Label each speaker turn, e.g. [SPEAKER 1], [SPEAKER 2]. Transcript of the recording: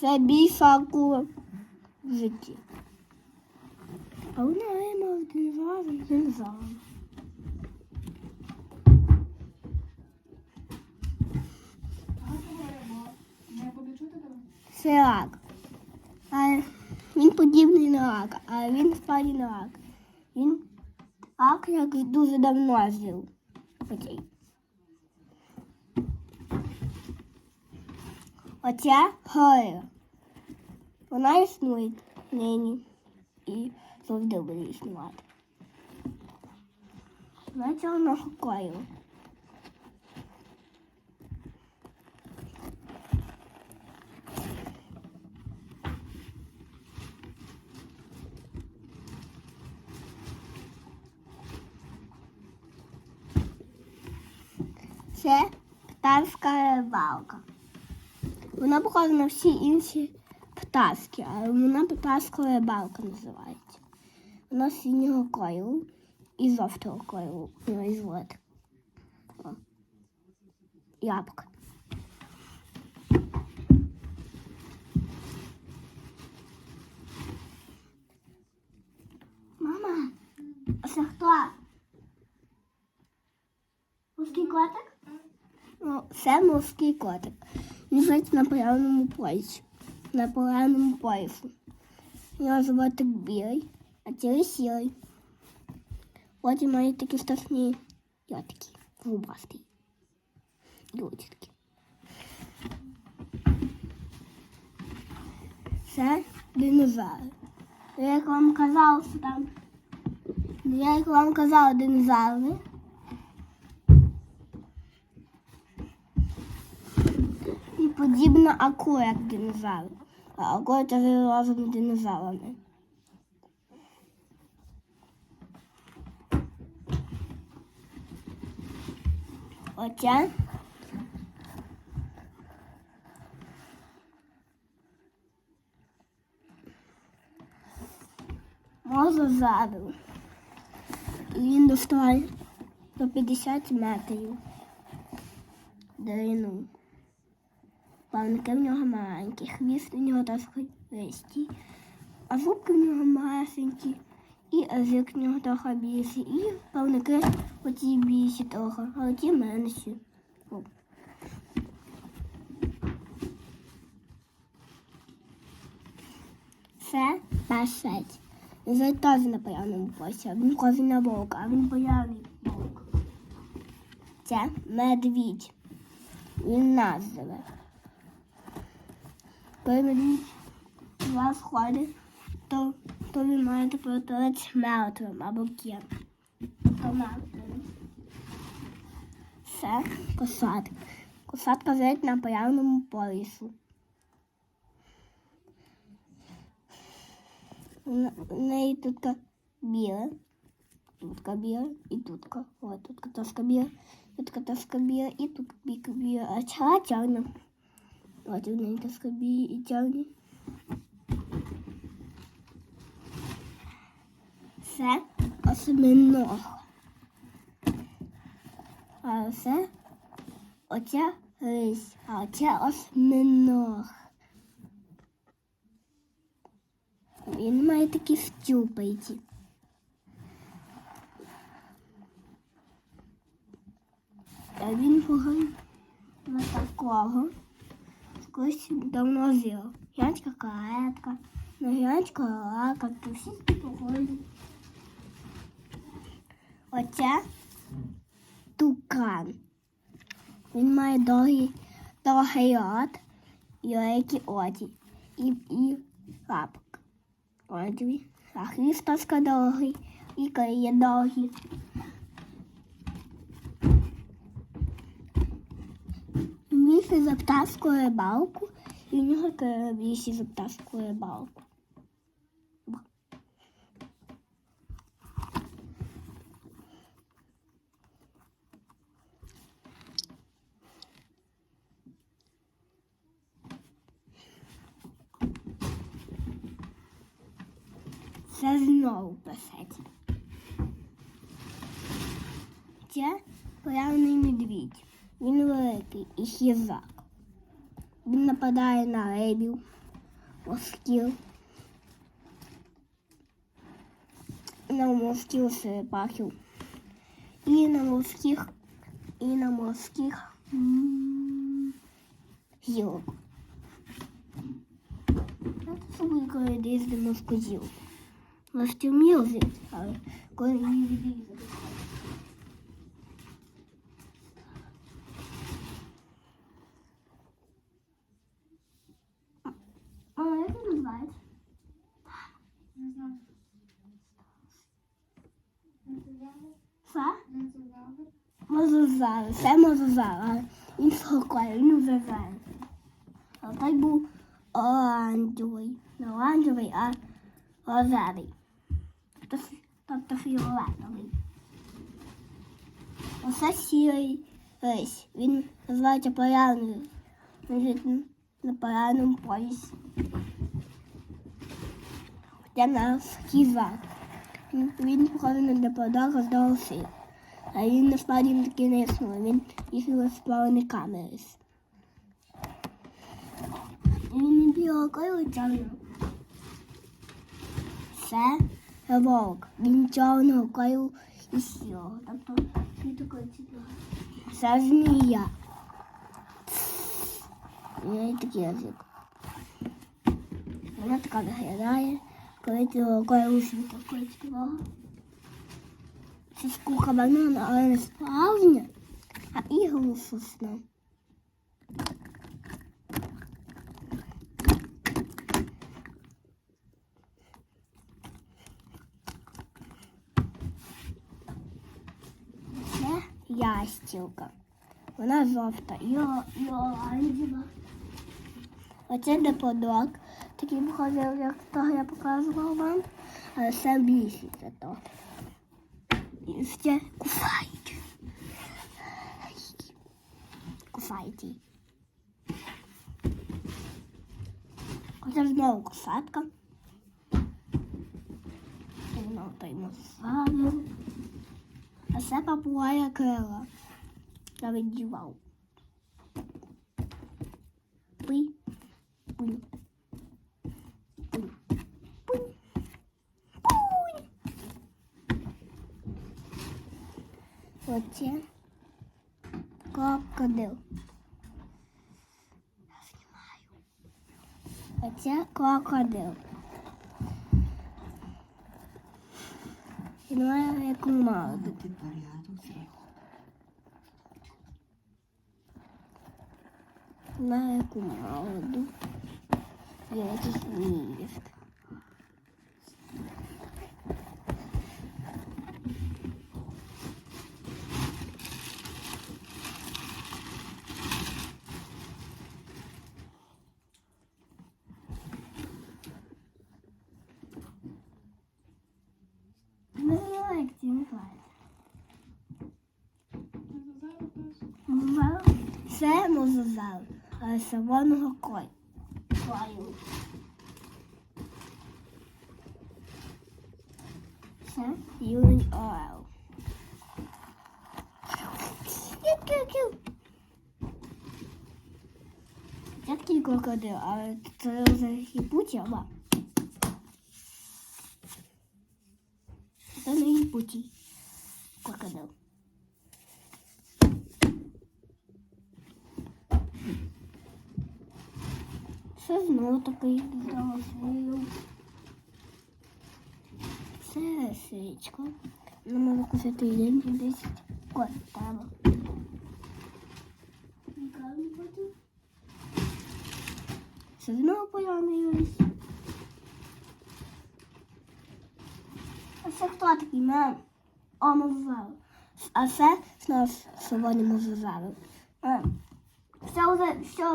[SPEAKER 1] Це більша акула в житті. А вона вимов динозавр динозавр.
[SPEAKER 2] Не буде чути тебе?
[SPEAKER 1] Це рак. А він подібний на рака, а він справді не рак. Він рак як дуже давно жив. Окей. Оця горила. Вона існує нині і завжди буде існувати. Вона цього нашукаю. Це пташка рибалка. Вона похожа на всі інші пташки, але вона пташка рибалка називається. Вона синього кольору і жовтого кольору производ. О. Яблуко. Мама, а це хто? Морський котик? Ну, це морський котик. Він на полярному поясі. На полярному поясі. Його животик білий, а тілий сірий. Потім має такі страшні ятики, губасті. Лючки. Це динозавр. Я як вам казав, що там. Я як вам казав, динозаври. І подібна акула, як динозавр. А акула теж разом з динозаврами. Оця. І він достає до 50 метрів длину. Плавники в нього маленькі, хвіст у нього трохи листі, а зубки в нього малесенькі, і язик в нього трохи більший, і плавники оці більші трохи, а ті менші. Це пасець. Він теж на появному посі, він козий на вовка, а він появний вовк. Це медвідь. Він нас у вас ходить, то, то ви маєте повторити мертвим або ким. То мертвим. Це косатка. Косатка живе на появному полісу. У неї тут біле, тут біле і тут. Ось тут тоска біла, тут тоска біла і тут біла, а ця чорна. Ось у неї тоска білі і чорні. Це осьминог. А це оця рись, а оце осьминог. Він має такі стюпайці. А він погано на такого. Скось давно жив. Янська каретка, янська лака, то всі погоди. Оце тукан. Він має довгий, довгий рот і великі очі. І, і лапок. Отже, а хвіст довгий і криє довгі. Більше за пташку рибалку і в нього більше за пташку рибалку. Це знову писець. Це полярний медвідь. Він великий і хізак. Він нападає на рибів. І на морських черепахів. І на морських, і на морських гілок. Я собі коли десь до москозів. Власне, вмів жити, але коли її відрізали. А як це називається?
[SPEAKER 2] Не знаю. Мезозавр?
[SPEAKER 1] Це?
[SPEAKER 2] Мезозавр?
[SPEAKER 1] Мозазар. Це мозазар, але іншого кольору, він вже зараз. А той був оранжевий. Не оранжевий, а рожевий. Тобто, тобто фіолетовий. Оце сірий рись. Він називається полярний. Живе на полярному полюсі. Де на скізах. Він, походить на деподах з голоси. А він насправді він такий не існує. Він їх розплавлений камери. Він не кольору чорного. Це вовк. Він чорного кольору і сірого. Тобто він такий цікавий. Це змія. Неї такий язик. Вона така виглядає, коли цього кольору світла цікавого. Це скука банана, але не справжня, а іголосусна. Це ястілка. Вона жовта і, оранжева. Оце деподок, такий походив, як того я показувала вам, але це більший за то. Ще кусають. Кусають її. Оце знову кусатка. Вона отримала. А це папугая крила. Я віддівав. Крокодил. Я знімаю. Оце крокодил. Він має яку морду.
[SPEAKER 3] Ти порядок зробив.
[SPEAKER 1] На яку морду. Я тут їсть. Не знаю, як це називається.
[SPEAKER 2] Мезозавр теж?
[SPEAKER 1] Мозазавр. Це мозазавр, але червоного кой. Це юний орел. Це такий крокодил, але це вже гіпуті, або. Це не гіпуті крокодил. Це знову такий здоровий. Це сичка. Не можу кусати її десь кот треба. Це знову рис. А це хто такий, мам? О, мозазавр. А це знову сьогодні мозазавр. Мам, Все вже, все